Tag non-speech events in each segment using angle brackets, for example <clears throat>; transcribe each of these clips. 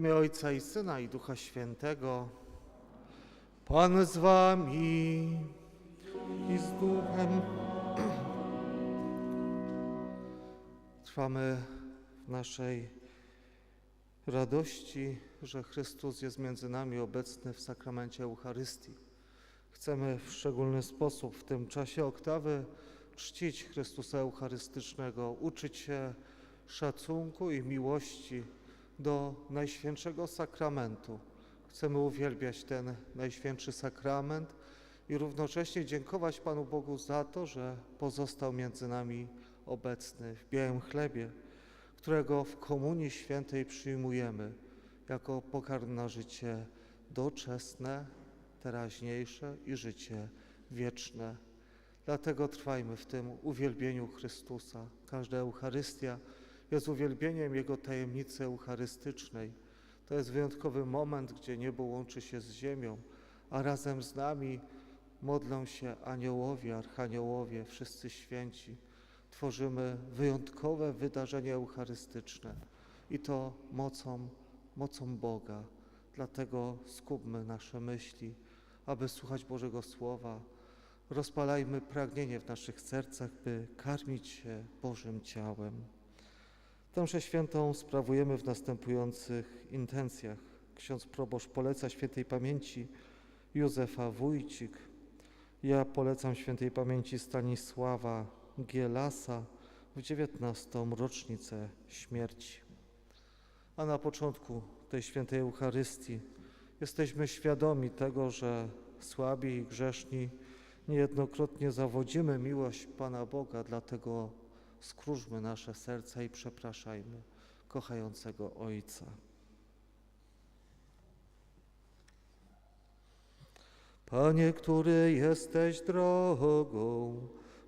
Imię Ojca i Syna i Ducha Świętego. Pan z wami i z Duchem. <clears throat> Trwamy w naszej radości, że Chrystus jest między nami obecny w sakramencie Eucharystii. Chcemy w szczególny sposób w tym czasie oktawy czcić Chrystusa Eucharystycznego, uczyć się szacunku i miłości do Najświętszego Sakramentu. Chcemy uwielbiać ten Najświętszy Sakrament i równocześnie dziękować Panu Bogu za to, że pozostał między nami obecny w białym chlebie, którego w Komunii Świętej przyjmujemy jako pokarm na życie doczesne, teraźniejsze i życie wieczne. Dlatego trwajmy w tym uwielbieniu Chrystusa. Każda Eucharystia jest uwielbieniem Jego tajemnicy eucharystycznej. To jest wyjątkowy moment, gdzie niebo łączy się z ziemią, a razem z nami modlą się aniołowie, archaniołowie, wszyscy święci. Tworzymy wyjątkowe wydarzenie eucharystyczne i to mocą, mocą Boga. Dlatego skupmy nasze myśli, aby słuchać Bożego Słowa. Rozpalajmy pragnienie w naszych sercach, by karmić się Bożym ciałem. Tę mszę świętą sprawujemy w następujących intencjach. Ksiądz proboszcz poleca świętej pamięci Józefa Wójcik. Ja polecam świętej pamięci Stanisława Gielasa w dziewiętnastą rocznicę śmierci. A na początku tej świętej Eucharystii jesteśmy świadomi tego, że słabi i grzeszni niejednokrotnie zawodzimy miłość Pana Boga, dlatego skróżmy nasze serca i przepraszajmy kochającego Ojca. Panie, który jesteś drogą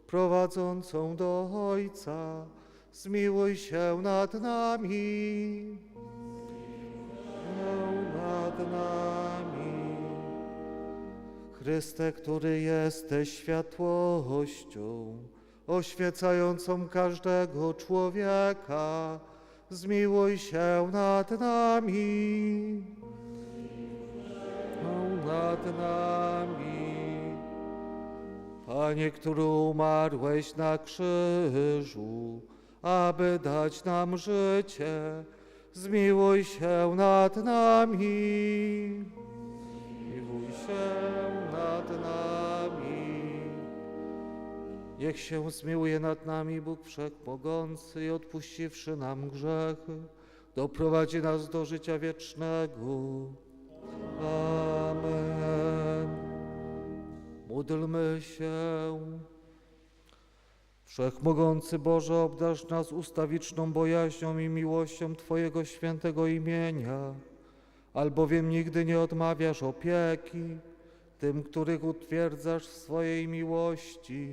prowadzącą do Ojca, zmiłuj się nad nami. Nad nami. Chryste, który jesteś światłością, oświecającą każdego człowieka, zmiłuj się nad nami. Nad nami. Panie, który umarłeś na krzyżu, aby dać nam życie, zmiłuj się nad nami. Zmiłuj się Niech się zmiłuje nad nami Bóg Wszechmogący i odpuściwszy nam grzechy, doprowadzi nas do życia wiecznego. Amen. Módlmy się. Wszechmogący Boże, obdarz nas ustawiczną bojaźnią i miłością Twojego świętego imienia, albowiem nigdy nie odmawiasz opieki tym, których utwierdzasz w swojej miłości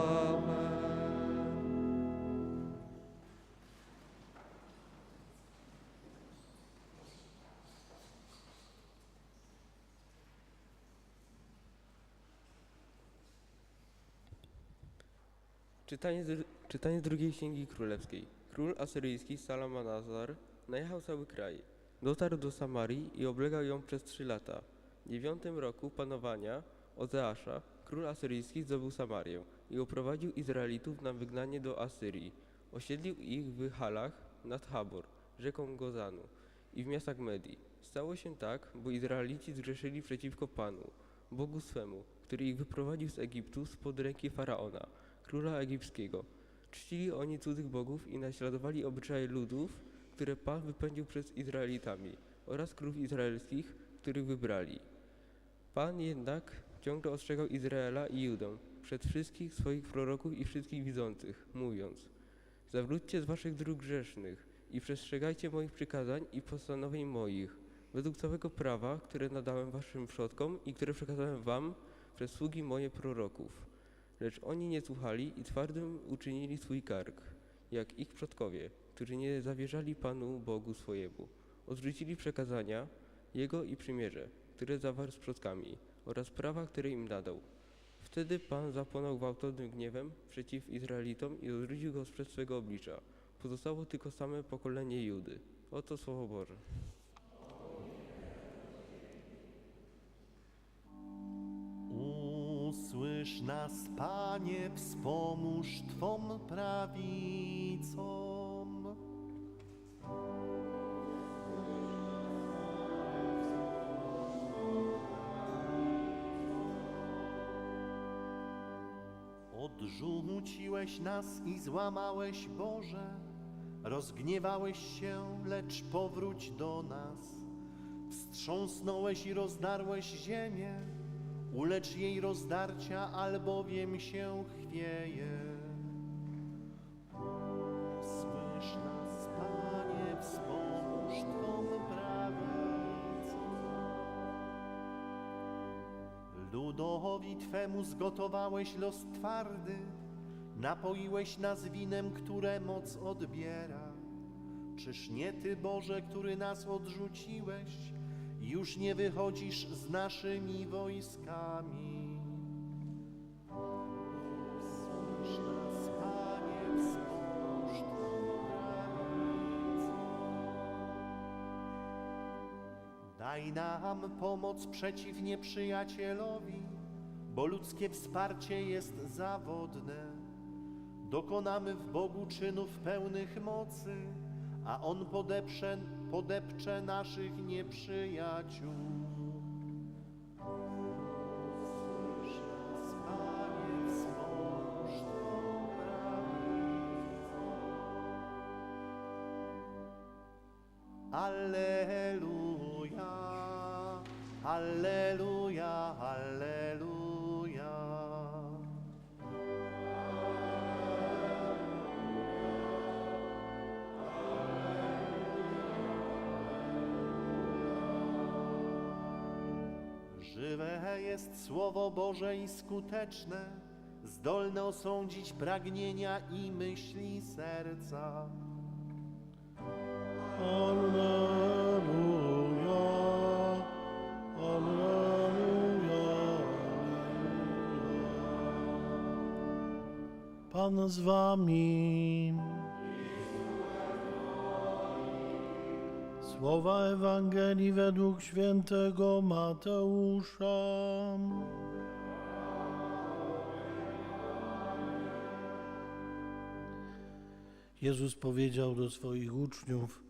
Czytanie, czytanie z drugiej księgi królewskiej. Król asyryjski Salamanazar najechał cały kraj. Dotarł do Samarii i oblegał ją przez trzy lata. W dziewiątym roku panowania Ozeasza król asyryjski zdobył Samarię i uprowadził Izraelitów na wygnanie do Asyrii. Osiedlił ich w Halach nad Habor, rzeką Gozanu i w miastach Medii. Stało się tak, bo Izraelici zgrzeszyli przeciwko Panu, Bogu swemu, który ich wyprowadził z Egiptu spod ręki Faraona, króla egipskiego. Czcili oni cudzych bogów i naśladowali obyczaje ludów, które Pan wypędził przed Izraelitami oraz królów izraelskich, których wybrali. Pan jednak ciągle ostrzegał Izraela i Judę przed wszystkich swoich proroków i wszystkich widzących, mówiąc Zawróćcie z waszych dróg grzesznych i przestrzegajcie moich przykazań i postanowień moich, według całego prawa, które nadałem waszym przodkom i które przekazałem wam przez sługi moje proroków. Lecz oni nie słuchali i twardym uczynili swój kark, jak ich przodkowie, którzy nie zawierzali Panu Bogu swojemu. Odrzucili przekazania Jego i przymierze, które zawarł z przodkami oraz prawa, które im nadał. Wtedy Pan zapłonął gwałtownym gniewem przeciw Izraelitom i odwrócił go sprzed swego oblicza. Pozostało tylko same pokolenie Judy. Oto Słowo Boże. Usłysz nas, Panie, wspomóż Twą prawicą. Odrzuciłeś nas i złamałeś Boże, rozgniewałeś się, lecz powróć do nas. Wstrząsnąłeś i rozdarłeś ziemię, ulecz jej rozdarcia, albowiem się chwieje. Słysz nas, Panie, wspomóż Twą prawicą. Ludowi Twemu zgotowałeś los twardy, napoiłeś nas winem, które moc odbiera. Czyż nie Ty, Boże, który nas odrzuciłeś, już nie wychodzisz z naszymi wojskami? Daj nam pomoc przeciw nieprzyjacielowi, bo ludzkie wsparcie jest zawodne. Dokonamy w Bogu czynów pełnych mocy, a On podeprze, podepcze naszych nieprzyjaciół. Alleluja, Alleluja, jest Słowo Boże i skuteczne, zdolne osądzić pragnienia i myśli serca. Alleluja, Alleluja, Pan z wami. Słowa Ewangelii według świętego Mateusza. Jezus powiedział do swoich uczniów: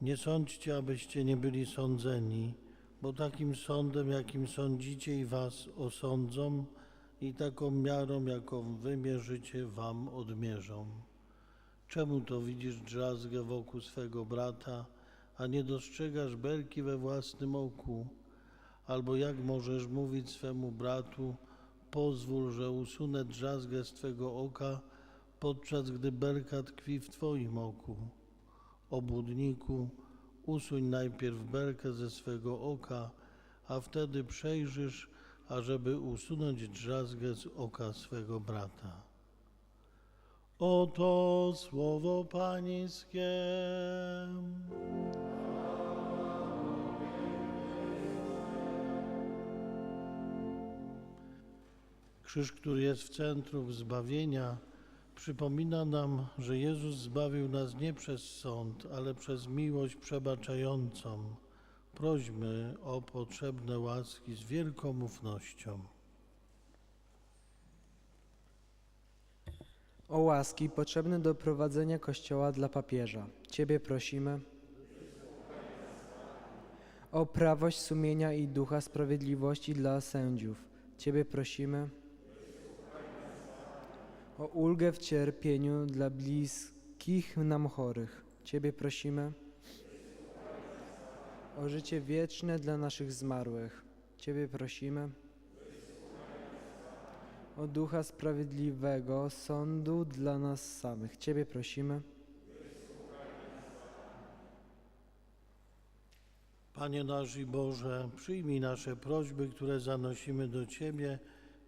Nie sądźcie, abyście nie byli sądzeni, bo takim sądem, jakim sądzicie, i was osądzą, i taką miarą, jaką wymierzycie, wam odmierzą. Czemu to widzisz drzazgę wokół swego brata, a nie dostrzegasz belki we własnym oku? Albo jak możesz mówić swemu bratu, pozwól, że usunę drzazgę z twego oka, podczas gdy belka tkwi w twoim oku? Obłudniku, usuń najpierw belkę ze swego oka, a wtedy przejrzysz, ażeby usunąć drzazgę z oka swego brata. Oto słowo Pańskie. Krzyż, który jest w centrum zbawienia, przypomina nam, że Jezus zbawił nas nie przez sąd, ale przez miłość przebaczającą. Prośmy o potrzebne łaski z wielką ufnością. O łaski potrzebne do prowadzenia Kościoła dla papieża. Ciebie prosimy. O prawość sumienia i ducha sprawiedliwości dla sędziów. Ciebie prosimy. O ulgę w cierpieniu dla bliskich nam chorych. Ciebie prosimy. O życie wieczne dla naszych zmarłych. Ciebie prosimy o Ducha Sprawiedliwego, sądu dla nas samych. Ciebie prosimy. Panie nasz i Boże, przyjmij nasze prośby, które zanosimy do Ciebie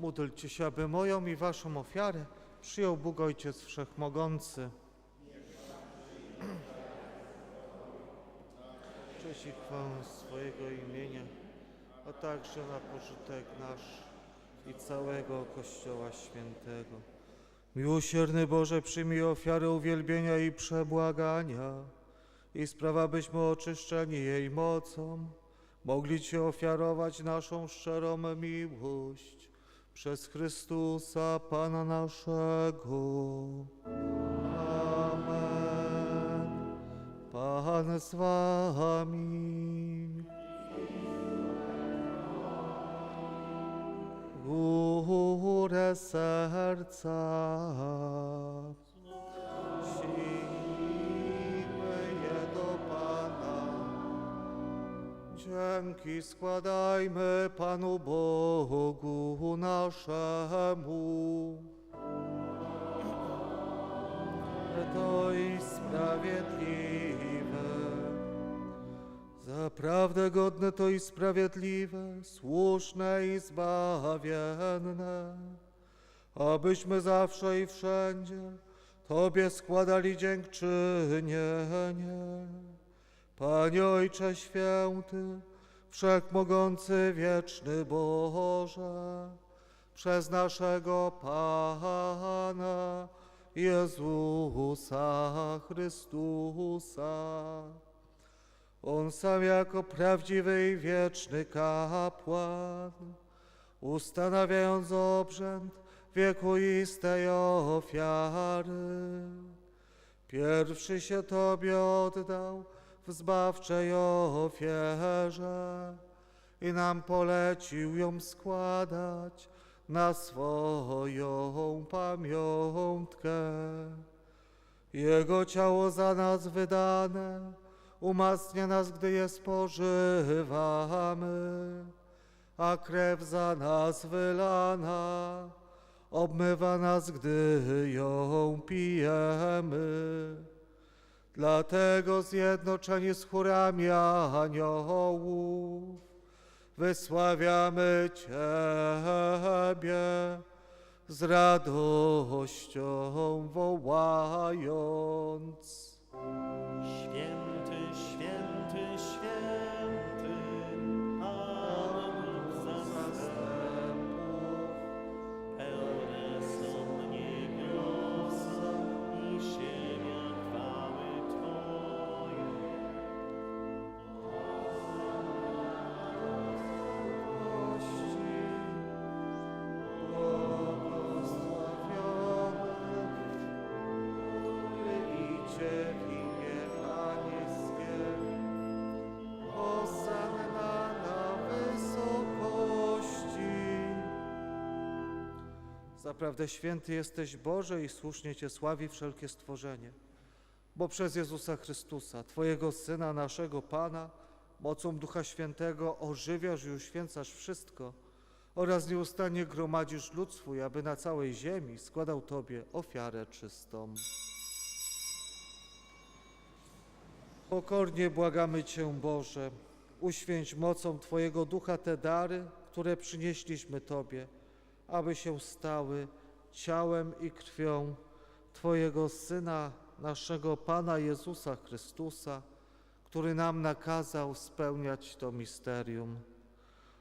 Módlcie się, aby moją i waszą ofiarę przyjął Bóg Ojciec Wszechmogący. Cześć i chwałę swojego imienia, a także na pożytek nasz i całego Kościoła Świętego. Miłosierny Boże, przyjmij ofiarę uwielbienia i przebłagania i sprawa, byśmy oczyszczeni jej mocą mogli Ci ofiarować naszą szczerą miłość przez Chrystusa Pana naszego. Amen. Pan z Wami. Górę serca. Dzięki składajmy Panu Bogu naszemu. To i sprawiedliwe. Zaprawdę godne to i sprawiedliwe, słuszne i zbawienne, abyśmy zawsze i wszędzie Tobie składali dziękczynienie. Panie Ojcze Święty, Wszechmogący Wieczny Boże, przez naszego Pana Jezusa Chrystusa. On sam jako prawdziwy i wieczny kapłan, ustanawiając obrzęd wiekuistej ofiary, pierwszy się Tobie oddał w zbawczej ofierze i nam polecił ją składać na swoją pamiątkę. Jego ciało za nas wydane umacnia nas, gdy je spożywamy, a krew za nas wylana obmywa nas, gdy ją pijemy. Dlatego zjednoczeni z chórami aniołów wysławiamy Ciebie z radością wołając. Święty, Zaprawdę święty jesteś Boże i słusznie Cię sławi wszelkie stworzenie, bo przez Jezusa Chrystusa, Twojego Syna, naszego Pana, mocą Ducha Świętego ożywiasz i uświęcasz wszystko oraz nieustannie gromadzisz lud swój, aby na całej ziemi składał Tobie ofiarę czystą. Pokornie błagamy Cię, Boże, uświęć mocą Twojego Ducha te dary, które przynieśliśmy Tobie, aby się stały ciałem i krwią Twojego Syna, naszego Pana Jezusa Chrystusa, który nam nakazał spełniać to misterium.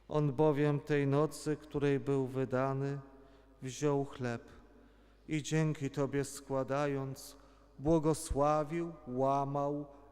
On bowiem tej nocy, której był wydany, wziął chleb i dzięki Tobie składając, błogosławił, łamał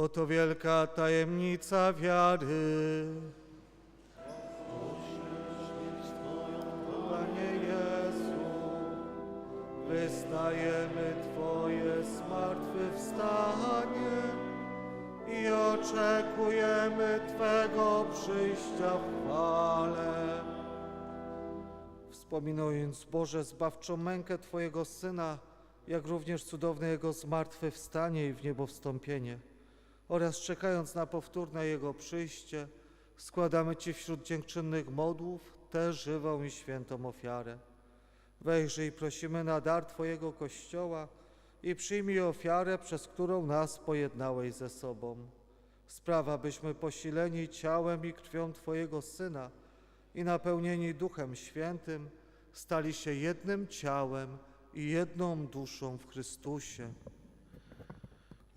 Oto wielka tajemnica wiary. Panie Jezu, wyznajemy Twoje zmartwychwstanie i oczekujemy Twego przyjścia w chwale. Wspominując Boże zbawczą mękę Twojego Syna, jak również cudowne Jego zmartwychwstanie i w niebo wstąpienie, oraz czekając na powtórne Jego przyjście, składamy Ci wśród dziękczynnych modłów tę żywą i świętą ofiarę. Wejrzyj prosimy na dar Twojego Kościoła i przyjmij ofiarę, przez którą nas pojednałeś ze sobą. Sprawa, byśmy posileni ciałem i krwią Twojego Syna i napełnieni Duchem Świętym stali się jednym ciałem i jedną duszą w Chrystusie.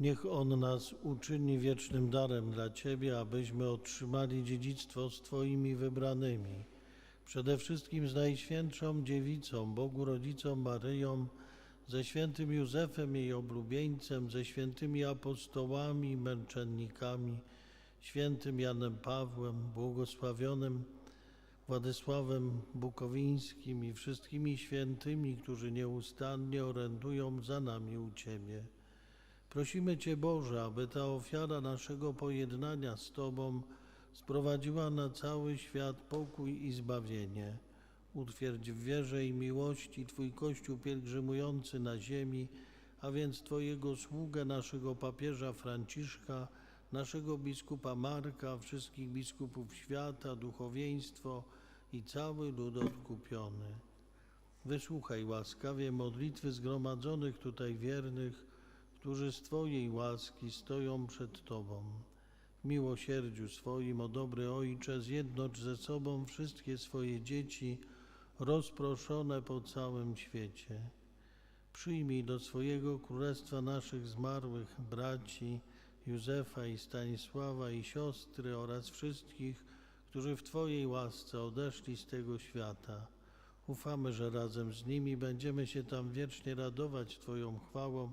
Niech On nas uczyni wiecznym darem dla Ciebie, abyśmy otrzymali dziedzictwo z Twoimi wybranymi. Przede wszystkim z Najświętszą Dziewicą, Bogu Rodzicą Maryją, ze świętym Józefem jej oblubieńcem, ze świętymi apostołami męczennikami, świętym Janem Pawłem, błogosławionym Władysławem Bukowińskim i wszystkimi świętymi, którzy nieustannie orędują za nami u Ciebie. Prosimy Cię, Boże, aby ta ofiara naszego pojednania z Tobą sprowadziła na cały świat pokój i zbawienie. Utwierdź w wierze i miłości Twój Kościół pielgrzymujący na ziemi, a więc Twojego sługę, naszego papieża Franciszka, naszego biskupa Marka, wszystkich biskupów świata, duchowieństwo i cały lud odkupiony. Wysłuchaj łaskawie modlitwy zgromadzonych tutaj wiernych, którzy z Twojej łaski stoją przed Tobą. W miłosierdziu swoim, o dobry Ojcze, zjednocz ze sobą wszystkie swoje dzieci rozproszone po całym świecie. Przyjmij do swojego królestwa naszych zmarłych braci Józefa i Stanisława i siostry oraz wszystkich, którzy w Twojej łasce odeszli z tego świata. Ufamy, że razem z nimi będziemy się tam wiecznie radować Twoją chwałą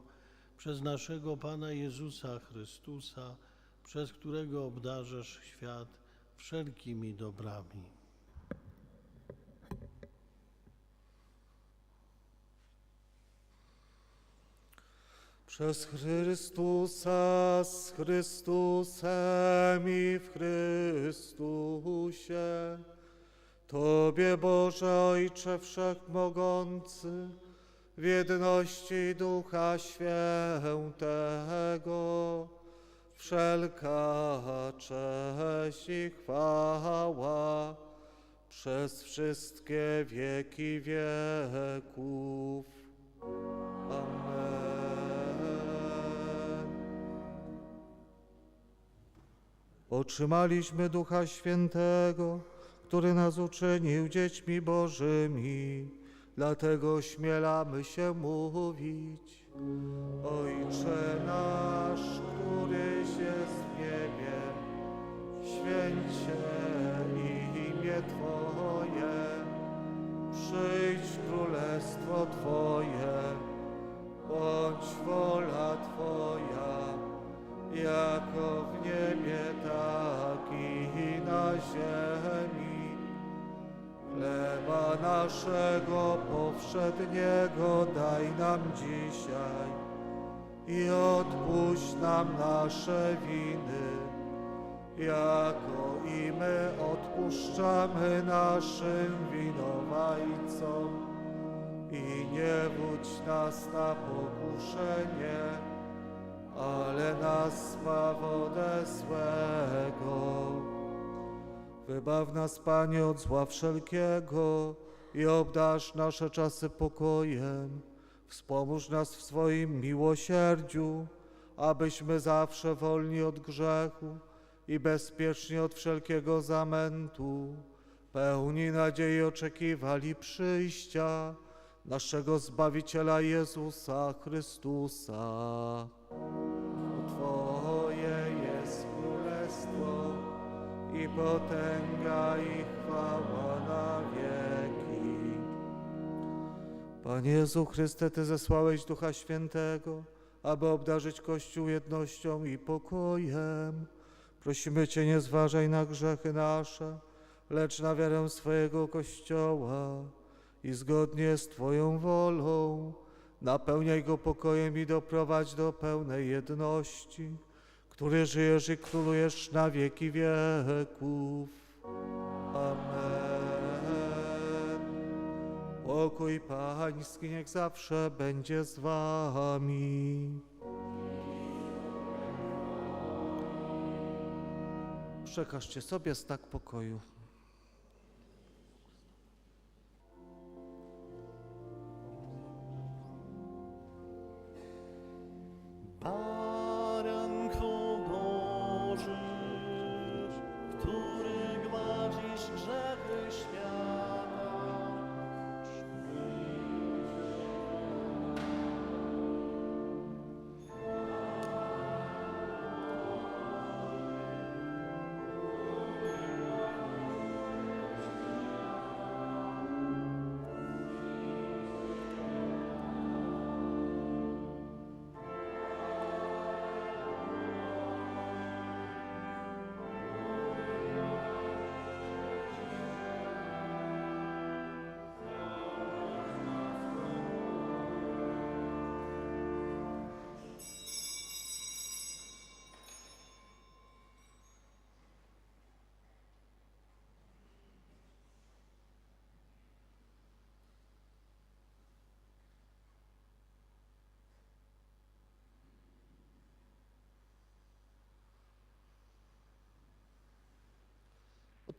przez naszego Pana Jezusa Chrystusa, przez którego obdarzasz świat wszelkimi dobrami. Przez Chrystusa, z Chrystusem i w Chrystusie. Tobie, Boże Ojcze Wszechmogący, w jedności Ducha Świętego, wszelka cześć i chwała przez wszystkie wieki wieków. Amen. Otrzymaliśmy Ducha Świętego, który nas uczynił dziećmi Bożymi. Dlatego ośmielamy się mówić. Ojcze nasz, któryś jest w niebie, święć się imię Twoje, przyjdź królestwo Twoje, bądź wola Twoja, jako w niebie, tak i na ziemi. Chleba naszego powszedniego daj nam dzisiaj i odpuść nam nasze winy, jako i my odpuszczamy naszym winowajcom. I nie wódź nas na pokuszenie, ale nas zbaw ode złego. Wybaw nas, Panie, od zła wszelkiego i obdarz nasze czasy pokojem. Wspomóż nas w swoim miłosierdziu, abyśmy zawsze wolni od grzechu i bezpieczni od wszelkiego zamętu, pełni nadziei oczekiwali przyjścia naszego Zbawiciela Jezusa Chrystusa. I potęga i chwała na wieki. Panie Jezu Chryste, Ty zesłałeś Ducha Świętego, aby obdarzyć Kościół jednością i pokojem. Prosimy Cię, nie zważaj na grzechy nasze, lecz na wiarę swojego Kościoła i zgodnie z Twoją wolą napełniaj go pokojem i doprowadź do pełnej jedności, który żyjesz i królujesz na wieki wieków. Amen. Pokój Pański niech zawsze będzie z Wami. Przekażcie sobie znak pokoju.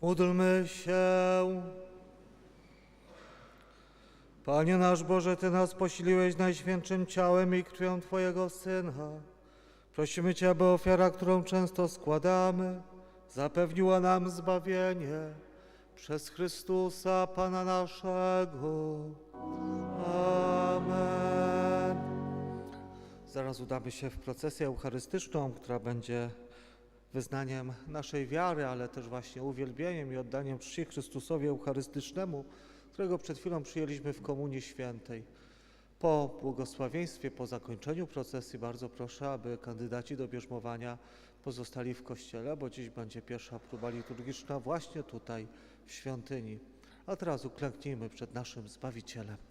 Módlmy się. Panie nasz Boże, Ty nas posiliłeś najświętszym ciałem i krwią Twojego Syna. Prosimy Cię, aby ofiara, którą często składamy, zapewniła nam zbawienie przez Chrystusa Pana naszego. Amen. Zaraz udamy się w procesję eucharystyczną, która będzie wyznaniem naszej wiary, ale też właśnie uwielbieniem i oddaniem czci Chrystusowi Eucharystycznemu, którego przed chwilą przyjęliśmy w Komunii Świętej. Po błogosławieństwie, po zakończeniu procesji bardzo proszę, aby kandydaci do bierzmowania pozostali w kościele, bo dziś będzie pierwsza próba liturgiczna właśnie tutaj w świątyni. A teraz uklęknijmy przed naszym Zbawicielem.